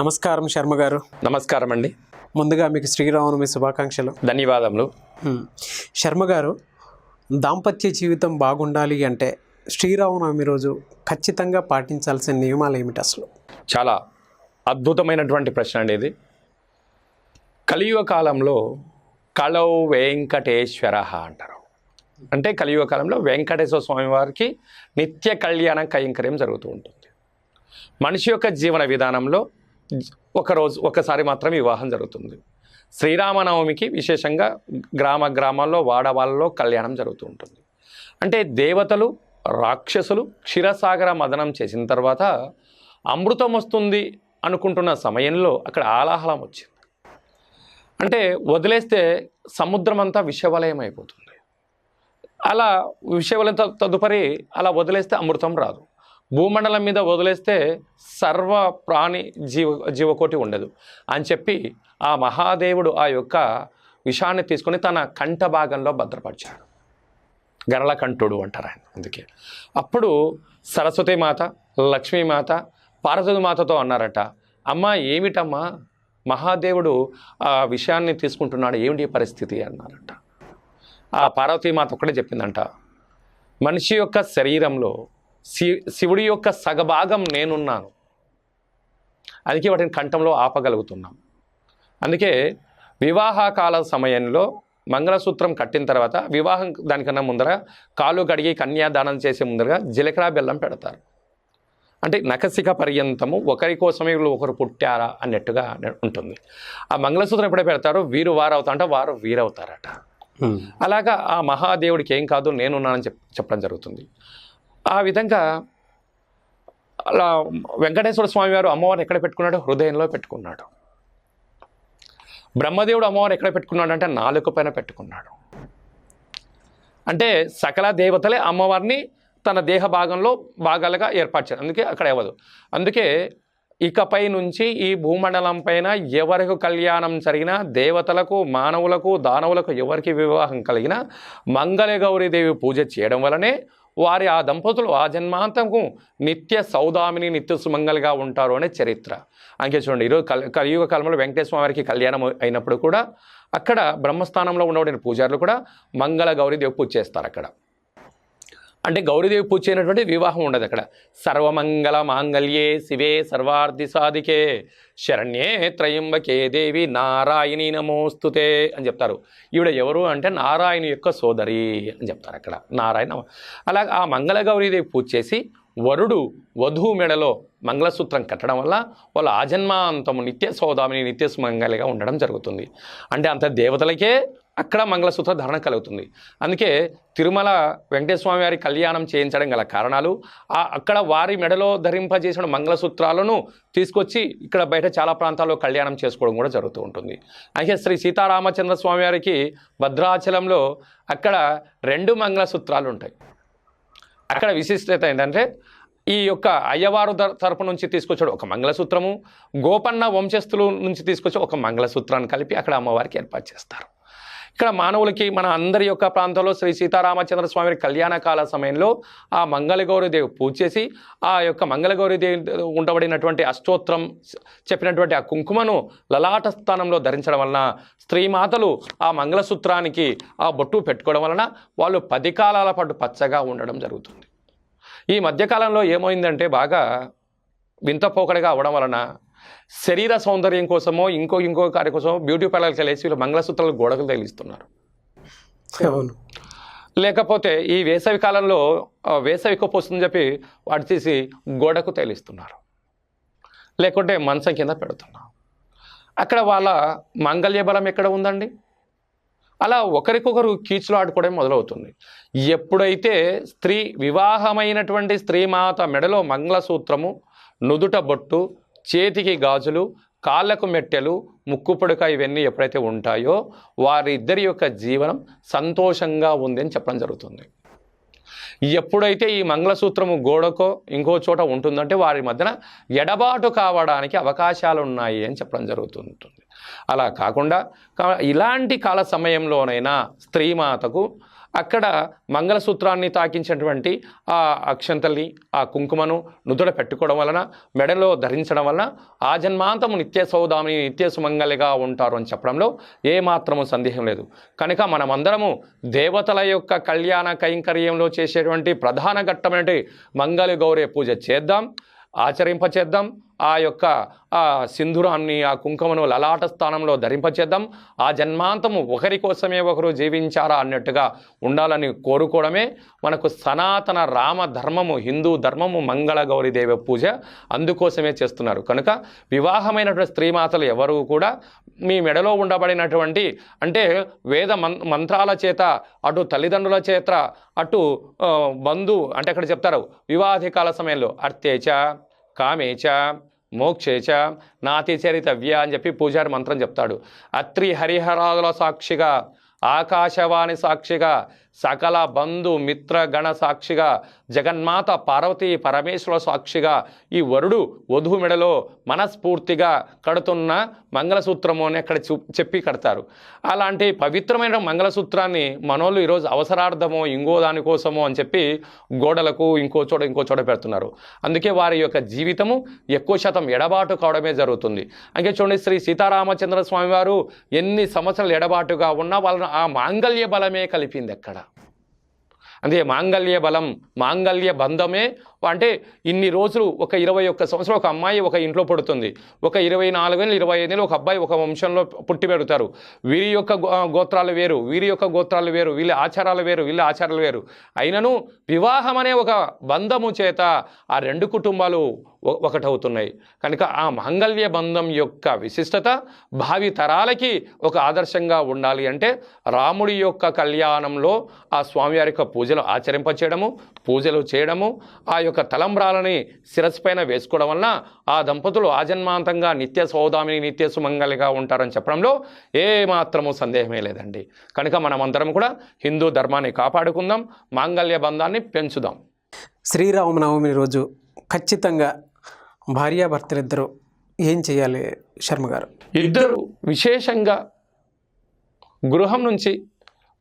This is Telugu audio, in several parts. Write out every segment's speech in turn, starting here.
నమస్కారం శర్మ గారు. నమస్కారం అండి ముందుగా మీకు శ్రీరామనవమి శుభాకాంక్షలు. ధన్యవాదములు. శర్మ గారు దాంపత్య జీవితం బాగుండాలి అంటే శ్రీరామనవమి రోజు ఖచ్చితంగా పాటించాల్సిన నియమాలు ఏమిటి అసలు? చాలా అద్భుతమైనటువంటి ప్రశ్న అండి ఇది. కలియుగ కాలంలో కలౌ వెంకటేశ్వర అంటారు. అంటే కలియుగ కాలంలో వెంకటేశ్వర స్వామి వారికి నిత్య కళ్యాణ కైంకర్యం జరుగుతూ ఉంటుంది. మనిషి యొక్క జీవన విధానంలో ఒకరోజు ఒకసారి మాత్రమే వివాహం జరుగుతుంది. శ్రీరామనవమికి విశేషంగా గ్రామ గ్రామాల్లో వాడవాళ్ళలో కళ్యాణం జరుగుతూ ఉంటుంది. అంటే దేవతలు రాక్షసులు క్షీరసాగర మదనం చేసిన తర్వాత అమృతం వస్తుంది అనుకుంటున్న సమయంలో అక్కడ ఆలాహలం వచ్చింది. అంటే వదిలేస్తే సముద్రం అంతా విషవలయం అయిపోతుంది అలా విషవలయం తదుపరి అలా వదిలేస్తే అమృతం రాదు. భూమండలం మీద వదిలేస్తే సర్వ ప్రాణి జీవ జీవకోటి ఉండదు అని చెప్పి ఆ మహాదేవుడు ఆ యొక్క విషాన్ని తీసుకొని తన కంఠ భాగంలో భద్రపరిచాడు. గరళకంఠుడు అంటారు ఆయన అందుకే. అప్పుడు సరస్వతి మాత లక్ష్మీమాత పార్వతి మాతతో అన్నారట అమ్మ ఏమిటమ్మా? మహాదేవుడు ఆ విషయాన్ని తీసుకుంటున్నాడు ఏమిటి పరిస్థితి? అన్నారట. ఆ పార్వతీమాత ఒక్కడే చెప్పిందంట మనిషి యొక్క శరీరంలో శివుడి యొక్క సగభాగం నేనున్నాను. అందుకే వాటిని కంఠంలో ఆపగలుగుతున్నాం. అందుకే వివాహకాల సమయంలో మంగళసూత్రం కట్టిన తర్వాత వివాహం దానికన్నా ముందర కాలు కడిగి కన్యాదానం చేసే ముందరగా జీలకర్ర బెల్లం పెడతారు. అంటే నకసిక పర్యంతము ఒకరి కోసమే వీళ్ళు ఒకరు పుట్టారా అన్నట్టుగా ఉంటుంది. ఆ మంగళసూత్రం ఎప్పుడే పెడతారో వీరు వారు అవుతా అంటే వారు వీరవుతారట. అలాగా ఆ మహాదేవుడికి ఏం కాదు నేనున్నానని చెప్ చెప్పడం జరుగుతుంది. ఆ విధంగా అలా వెంకటేశ్వర స్వామి వారు అమ్మవారిని ఎక్కడ పెట్టుకున్నాడు హృదయంలో పెట్టుకున్నాడు. బ్రహ్మదేవుడు అమ్మవారు ఎక్కడ పెట్టుకున్నాడు అంటే నాలుక పైన పెట్టుకున్నాడు. అంటే సకల దేవతలే అమ్మవారిని తన దేహ భాగంలో భాగాలుగా ఏర్పరిచారు అందుకే అక్కడ ఇవ్వదు అందుకే ఇకపై నుంచి ఈ భూమండలం పైన ఎవరికి కళ్యాణం జరిగినా దేవతలకు మానవులకు దానవులకు ఎవరికి వివాహం కలిగినా మంగళగౌరీదేవి పూజ చేయడం వలనే వారి ఆ దంపతులు ఆ జన్మాంతము నిత్య సౌదామిని నిత్య సుమంగళిగా ఉంటారు అనే చరిత్ర. అంకే చూడండి ఈరోజు కల్ కలియుగ కాలంలో వెంకటేశ్వర వారికి కళ్యాణం అయినప్పుడు కూడా అక్కడ బ్రహ్మస్థానంలో ఉండబడిన పూజారులు కూడా మంగళ గౌరీ గౌరీదేవి పూజ చేస్తారు అక్కడ. అంటే గౌరీదేవి పూజ చేయనటువంటి వివాహం ఉండదు అక్కడ. సర్వమంగళ మాంగళ్యే శివే సర్వార్థి సాధికే. శరణ్యే త్రయంబకే దేవి నారాయణి నమోస్తుతే అని చెప్తారు. ఈవిడ ఎవరు అంటే నారాయణ యొక్క సోదరి అని చెప్తారు అక్కడ. నారాయణ అలాగే ఆ మంగళ గౌరీదేవి పూజ చేసి వరుడు వధువు మెడలో మంగళసూత్రం కట్టడం వల్ల వాళ్ళ ఆజన్మాంతము నిత్య సౌదామిని నిత్య సుమంగళిగా ఉండడం జరుగుతుంది. అంటే అంత దేవతలకే అక్కడ మంగళసూత్ర ధారణ కలుగుతుంది. అందుకే తిరుమల వెంకటేశ్వర వారి కళ్యాణం చేయించడం గల కారణాలు ఆ అక్కడ వారి మెడలో ధరింపజేసిన మంగళసూత్రాలను తీసుకొచ్చి ఇక్కడ బయట చాలా ప్రాంతాల్లో కళ్యాణం చేసుకోవడం కూడా జరుగుతూ ఉంటుంది. అయితే శ్రీ సీతారామచంద్ర స్వామి వారికి భద్రాచలంలో అక్కడ రెండు మంగళసూత్రాలు ఉంటాయి. అక్కడ విశిష్టత ఏంటంటే ఈ యొక్క అయ్యవారు తరపు నుంచి తీసుకొచ్చాడు ఒక మంగళసూత్రము గోపన్న వంశస్థుల నుంచి తీసుకొచ్చి ఒక మంగళసూత్రాన్ని కలిపి అక్కడ అమ్మవారికి ఏర్పాటు చేస్తారు. ఇక్కడ మానవులకి మన అందరి యొక్క ప్రాంతంలో శ్రీ సీతారామచంద్ర స్వామి కళ్యాణ కాల సమయంలో ఆ మంగళగౌరీదేవి పూజ చేసి ఆ యొక్క మంగళగౌరీదేవి ఉండబడినటువంటి అష్టోత్రం చెప్పినటువంటి ఆ కుంకుమను లలాట స్థానంలో ధరించడం వలన స్త్రీమాతలు ఆ మంగళసూత్రానికి ఆ బొట్టు పెట్టుకోవడం వలన వాళ్ళు పది కాలాల పాటు పచ్చగా ఉండడం జరుగుతుంది. ఈ మధ్యకాలంలో ఏమైందంటే బాగా వింత పోకడగా అవడం వలన శరీర సౌందర్యం కోసమో ఇంకో ఇంకో కార్య కోసమో బ్యూటీ పార్లర్కి వెళ్ళేసి వీళ్ళు మంగళసూత్రాలు గోడకు తగిలిస్తున్నారు. అవును. లేకపోతే ఈ వేసవి కాలంలో వేసవి ఎక్కువ వస్తుందని చెప్పి వాటి తీసి గోడకు తేలిస్తున్నారు లేకుంటే మంచం కింద పెడుతున్నారు. అక్కడ వాళ్ళ మాంగళ్య బలం ఎక్కడ ఉందండి? అలా ఒకరికొకరు కీచులు ఆడుకోవడం మొదలవుతుంది. ఎప్పుడైతే స్త్రీ వివాహమైనటువంటి స్త్రీమాత మెడలో మంగళసూత్రము నుదుట బొట్టు చేతికి గాజులు కాళ్ళకు మెట్టెలు ముక్కుపొడక ఇవన్నీ ఎప్పుడైతే ఉంటాయో వారిద్దరి యొక్క జీవనం సంతోషంగా ఉందని చెప్పడం జరుగుతుంది. ఎప్పుడైతే ఈ మంగళసూత్రము గోడకో ఇంకో చోట ఉంటుందంటే వారి మధ్యన ఎడబాటు కావడానికి అవకాశాలు ఉన్నాయి అని చెప్పడం జరుగుతుంటుంది. అలా కాకుండా ఇలాంటి కాల సమయంలోనైనా స్త్రీమాతకు అక్కడ మంగళసూత్రాన్ని తాకించినటువంటి ఆ అక్షంతల్ని ఆ కుంకుమను నుదుట పెట్టుకోవడం వలన మెడలో ధరించడం వలన ఆ జన్మాంతము నిత్య సౌదామిని నిత్య సుమంగళిగా ఉంటారు అని చెప్పడంలో ఏమాత్రము సందేహం లేదు. కనుక మనమందరము దేవతల యొక్క కళ్యాణ కైంకర్యంలో చేసేటువంటి ప్రధాన ఘట్టమైనటువంటి మంగళ గౌరవ పూజ చేద్దాం ఆచరింపచేద్దాం ఆ యొక్క ఆ సింధురాన్ని ఆ కుంకుమను లలాట స్థానంలో ధరింపచేద్దాం. ఆ జన్మాంతము ఒకరి కోసమే ఒకరు జీవించారా అన్నట్టుగా ఉండాలని కోరుకోవడమే మనకు సనాతన రామ ధర్మము హిందూ ధర్మము మంగళ గౌరీదేవి పూజ అందుకోసమే చేస్తున్నారు. కనుక వివాహమైనటువంటి స్త్రీమాతలు ఎవరు కూడా మీ మెడలో ఉండబడినటువంటి అంటే వేద మం మంత్రాల చేత అటు తల్లిదండ్రుల చేత అటు బంధు అంటే అక్కడ చెప్తారు వివాహికాల సమయంలో అర్థేచ కామేచ మోక్షేచ నాతిచరితవ్య అని చెప్పి పూజారి మంత్రం చెప్తాడు. అత్రి హరిహరాదుల సాక్షిగా ఆకాశవాణి సాక్షిగా సకల బంధు మిత్ర గణ సాక్షిగా జగన్మాత పార్వతీ పరమేశ్వర సాక్షిగా ఈ వరుడు వధువు మెడలో మనస్ఫూర్తిగా కడుతున్న మంగళసూత్రము అని అక్కడ చూ చెప్పి కడతారు. అలాంటి పవిత్రమైన మంగళసూత్రాన్ని మనోళ్ళు ఈరోజు అవసరార్థమో ఇంకో దానికోసమో అని చెప్పి గోడలకు ఇంకో చోట ఇంకో చోట పెడుతున్నారు. అందుకే వారి యొక్క జీవితము ఎక్కువ శాతం ఎడబాటు కావడమే జరుగుతుంది. అంకే చూడండి శ్రీ సీతారామచంద్ర స్వామి వారు ఎన్ని సంవత్సరాలు ఎడబాటుగా ఉన్నా వాళ్ళను ఆ మాంగళ్య బలమే కలిపింది ఎక్కడ అందుకే మాంగళ్య బలం మాంగళ్య బంధమే అంటే ఇన్ని రోజులు ఒక ఇరవై ఒక్క సంవత్సరం ఒక అమ్మాయి ఒక ఇంట్లో పుడుతుంది. ఒక ఇరవై నాలుగు ఇరవై ఐదు ఒక అబ్బాయి ఒక వంశంలో పుట్టి పెడతారు. వీరి యొక్క గోత్రాలు వేరు వీరి యొక్క గోత్రాలు వేరు వీళ్ళ ఆచారాలు వేరు వీళ్ళ ఆచారాలు వేరు. అయినను వివాహం అనే ఒక బంధము చేత ఆ రెండు కుటుంబాలు ఒకటవుతున్నాయి. కనుక ఆ మాంగళ్య బంధం యొక్క విశిష్టత భావి తరాలకి ఒక ఆదర్శంగా ఉండాలి అంటే రాముడి యొక్క కళ్యాణంలో ఆ స్వామివారి యొక్క పూజలు ఆచరింపచేయడము పూజలు చేయడము ఆ యొక్క తలంబ్రాలని శిరస్సు పైన వేసుకోవడం వలన ఆ దంపతులు ఆజన్మాంతంగా నిత్య సౌదామిని నిత్య సుమంగళిగా ఉంటారని చెప్పడంలో ఏ మాత్రము సందేహమే లేదండి. కనుక మనమందరం కూడా హిందూ ధర్మాన్ని కాపాడుకుందాం మాంగళ్య బంధాన్ని పెంచుదాం. శ్రీరామనవమి రోజు ఖచ్చితంగా భార్యాభర్తలిద్దరూ ఏం చేయాలి శర్మ గారు? ఇద్దరు విశేషంగా గృహం నుంచి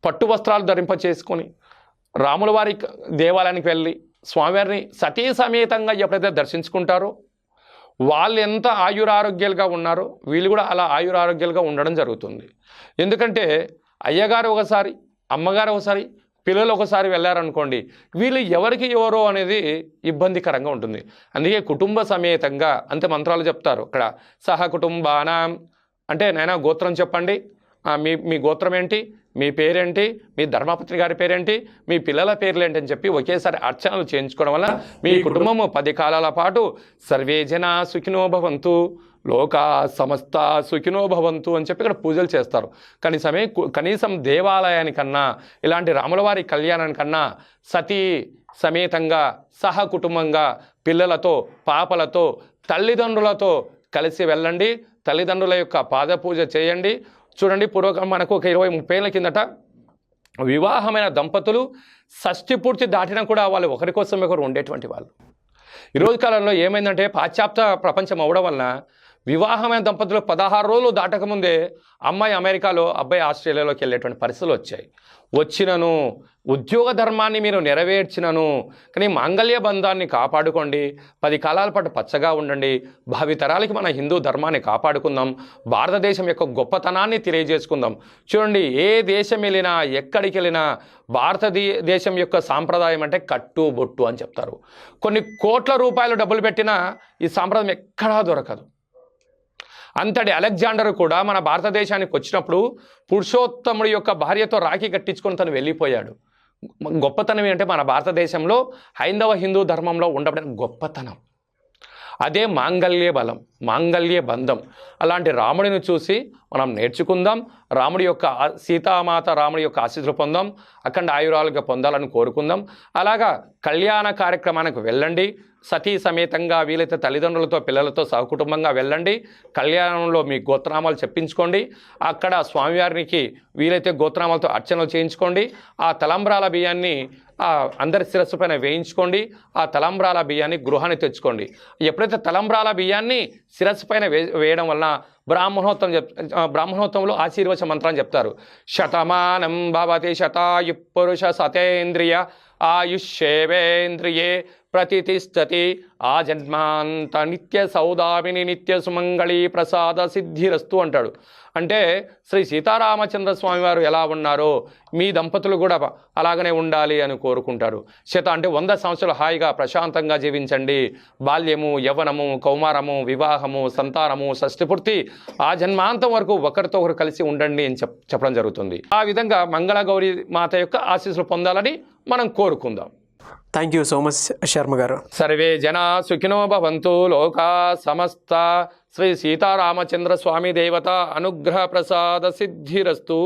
పట్టు వస్త్రాలు ధరింప చేసుకొని రాముల వారి దేవాలయానికి వెళ్ళి స్వామివారిని సతీ సమేతంగా ఎప్పుడైతే దర్శించుకుంటారో వాళ్ళు ఎంత ఆయురారోగ్యాలుగా ఉన్నారో వీళ్ళు కూడా అలా ఆయురారోగ్యాలుగా ఉండడం జరుగుతుంది. ఎందుకంటే అయ్యగారు ఒకసారి అమ్మగారు ఒకసారి పిల్లలు ఒకసారి వెళ్ళారనుకోండి వీళ్ళు ఎవరికి ఎవరో అనేది ఇబ్బందికరంగా ఉంటుంది. అందుకే కుటుంబ సమేతంగా అంతే మంత్రాలు చెప్తారు ఇక్కడ సహ కుటుంబానాం. అంటే నైనా గోత్రం చెప్పండి. మీ మీ గోత్రం ఏంటి? మీ పేరేంటి? మీ ధర్మపత్ని గారి పేరేంటి? మీ పిల్లల పేర్లు ఏంటి అని చెప్పి ఒకేసారి అర్చనలు చేయించుకోవడం వల్ల మీ కుటుంబము పది కాలాల పాటు సర్వే జన సుఖినో భవంతు లోకా సమస్త సుఖినో భవంతు అని చెప్పి ఇక్కడ పూజలు చేస్తారు. కనీసమే కనీసం దేవాలయానికన్నా ఇలాంటి రాములవారి కళ్యాణానికన్నా సతీ సమేతంగా సహ కుటుంబంగా పిల్లలతో పాపలతో తల్లిదండ్రులతో కలిసి వెళ్ళండి. తల్లిదండ్రుల యొక్క పాద పూజ చేయండి. చూడండి పూర్వకం మనకు ఒక ఇరవై ముప్పై ఏళ్ళ కిందట వివాహమైన దంపతులు షష్టి పూర్తి దాటినా కూడా వాళ్ళు ఒకరి కోసం ఒకరు ఉండేటువంటి వాళ్ళు. ఈ రోజు కాలంలో ఏమైందంటే పాశ్చాత్య ప్రపంచం అవడం వలన వివాహమైన దంపతులు పదహారు రోజులు దాటకముందే అమ్మాయి అమెరికాలో అబ్బాయి ఆస్ట్రేలియాలోకి వెళ్ళేటువంటి పరిస్థితులు వచ్చాయి. వచ్చినను ఉద్యోగ ధర్మాన్ని మీరు నెరవేర్చినను కానీ మాంగళ్య బంధాన్ని కాపాడుకోండి పది కాలాల పాటు పచ్చగా ఉండండి భావితరాలకి మన హిందూ ధర్మాన్ని కాపాడుకుందాం భారతదేశం యొక్క గొప్పతనాన్ని తెలియజేసుకుందాం. చూడండి ఏ దేశం వెళ్ళినా ఎక్కడికి వెళ్ళినా భారతదేశం యొక్క సాంప్రదాయం అంటే కట్టు బొట్టు అని చెప్తారు. కొన్ని కోట్ల రూపాయలు డబ్బులు పెట్టినా ఈ సాంప్రదాయం ఎక్కడా దొరకదు. అంతటి అలెగ్జాండర్ కూడా మన భారతదేశానికి వచ్చినప్పుడు పురుషోత్తముడి యొక్క భార్యతో రాఖీ కట్టించుకొని తను వెళ్ళిపోయాడు. గొప్పతనం ఏంటంటే మన భారతదేశంలో హైందవ హిందూ ధర్మంలో ఉండబడిన గొప్పతనం. అదే మాంగల్య బలం మాంగల్య బంధం. అలాంటి రాముడిని చూసి మనం నేర్చుకుందాం రాముడి యొక్క సీతామాత రాముడి యొక్క ఆశీస్సులు పొందాం అఖండ ఆయురాలుగా పొందాలని కోరుకుందాం. అలాగా కళ్యాణ కార్యక్రమానికి వెళ్ళండి. సతీ సమేతంగా వీలైతే తల్లిదండ్రులతో పిల్లలతో సహకుటుంబంగా వెళ్ళండి. కళ్యాణంలో మీ గోత్రనామాలు చెప్పించుకోండి. అక్కడ స్వామివారికి వీలైతే గోత్రనామాలతో అర్చనలు చేయించుకోండి. ఆ తలంబ్రాల బియ్యాన్ని ఆ అందరి శిరస్సు పైన వేయించుకోండి. ఆ తలంబ్రాల బియ్యాన్ని గృహాన్ని తెచ్చుకోండి. ఎప్పుడైతే తలంబ్రాల బియ్యాన్ని శిరస్సు పైన వే వేయడం వలన బ్రాహ్మణోత్తం చెప్ బ్రాహ్మణోత్తంలో ఆశీర్వచ మంత్రాన్ని చెప్తారు. శతమానం భవతి శతాయు పురుష సతేంద్రియ ఆయుష్యేవేంద్రియే ప్రతిష్టతి ఆ జన్మాంత నిత్య సౌదామిని నిత్య సుమంగళి ప్రసాద సిద్ధిరస్తు అంటాడు. అంటే శ్రీ సీతారామచంద్ర స్వామి వారు ఎలా ఉన్నారో మీ దంపతులు కూడా అలాగనే ఉండాలి అని కోరుకుంటారు. శత అంటే వంద సంవత్సరాలు హాయిగా ప్రశాంతంగా జీవించండి. బాల్యము యవ్వనము కౌమారము వివాహము సంతానము షష్టిపూర్తి ఆ జన్మాంతం వరకు ఒకరితో ఒకరు కలిసి ఉండండి అని చెప్పడం జరుగుతుంది. ఆ విధంగా మంగళగౌరి మాత యొక్క ఆశీస్సులు పొందాలని మనం కోరుకుందాం. Thank you so much Sharma గారు. సర్వే జనా సుఖినో భవంతు లోకా సమస్త. శ్రీ సీతారామచంద్ర స్వామి దేవత అనుగ్రహ ప్రసాద సిద్ధిరస్తు.